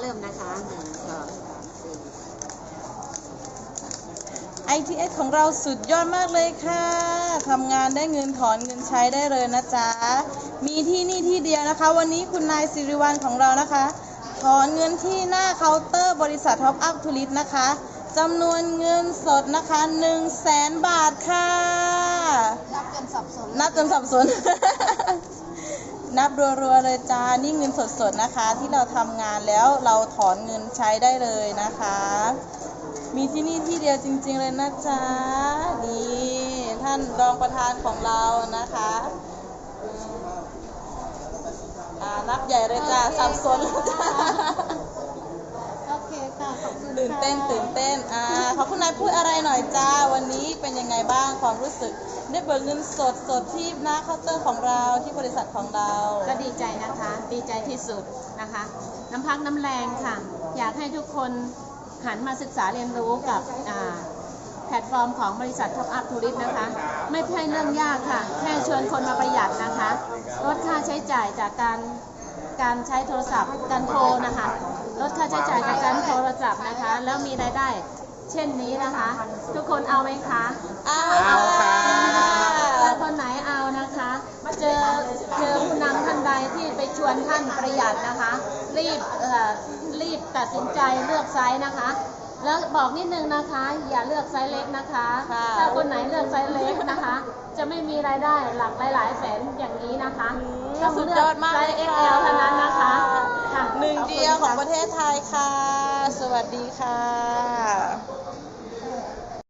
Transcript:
เริ่มนะคะหนึ่งสองสามสี่ ITS ของเราสุดยอดมากเลยค่ะทำงานได้เงินถอนเงินใช้ได้เลยนะจ๊ะ มีที่นี่ที่เดียวนะคะ วันนี้คุณนายสิริวัลของเรานะคะ ถอนเงินที่หน้าเคาน์เตอร์บริษัทท็อปอัพทูริสนะคะจำนวนเงินสดนะคะ1 0 0 0 0แสนบาทค่ะ นับจนสับสน นับจนสับสน นับรัวๆเลยจ้า นี่เงินสดๆนะคะ ที่เราทำงานแล้วเราถอนเงินใช้ได้เลยนะคะ มีที่นี่ที่เดียวจริงๆเลยนะจ๊ะนี่ท่านรองประธานของเรานะคะอืมอ่านับใหญ่เลยจ้าสับสนแล้วจ้าโอเคค่ะขอบคุณตื่นเต้นตื่นเต้นอ่าขอคุณนายพูดอะไรหน่อยจ้า วันนี้เป็นยังไงบ้างความรู้สึก ได้เบิกเงินสดสดที่หน้าเคาน์เตอร์ของเราที่บริษัทของเรา ก็ดีใจนะคะ ดีใจที่สุดนะคะ น้ำพักน้ำแรงค่ะ อยากให้ทุกคนหันมาศึกษาเรียนรู้กับอ่าแพลตฟอร์มของบริษัทท็อปอัพทูริสนะคะ ไม่ใช่เรื่องยากค่ะ แค่ชวนคนมาประหยัดนะคะ ลดค่าใช้จ่ายจากการการใช้โทรศัพท์ การโทรนะคะ ลดค่าใช้จ่ายจากการโทรศัพท์นะคะ แล้วมีรายได้เช่นนี้นะคะ ทุกคนเอาไหมคะ เอาค่ะ ถ้าคนไหนเอานะคะ เจอเจอผู้นำท่านใดที่ไปช วนท่านประหยัดนะคะ รีบเอ่อรีบตัดสินใจเลือกไซส์นะคะ แล้วบอกนิดนึงนะคะ อย่าเลือกไซส์เล็กนะคะค่ะถ้าคนไหนเลือกไซส์เล็กนะคะ จะไม่มีรายได้หลักหลายๆแสนอย่างนี้นะคะก็สุดยอดมากไซเลยส์ค่ะ XL เท่านั้นนะคะค่ะหนึ่งขบคุณเดียวของค่ประเทศไทยค่ะ สวัสดีค่ะ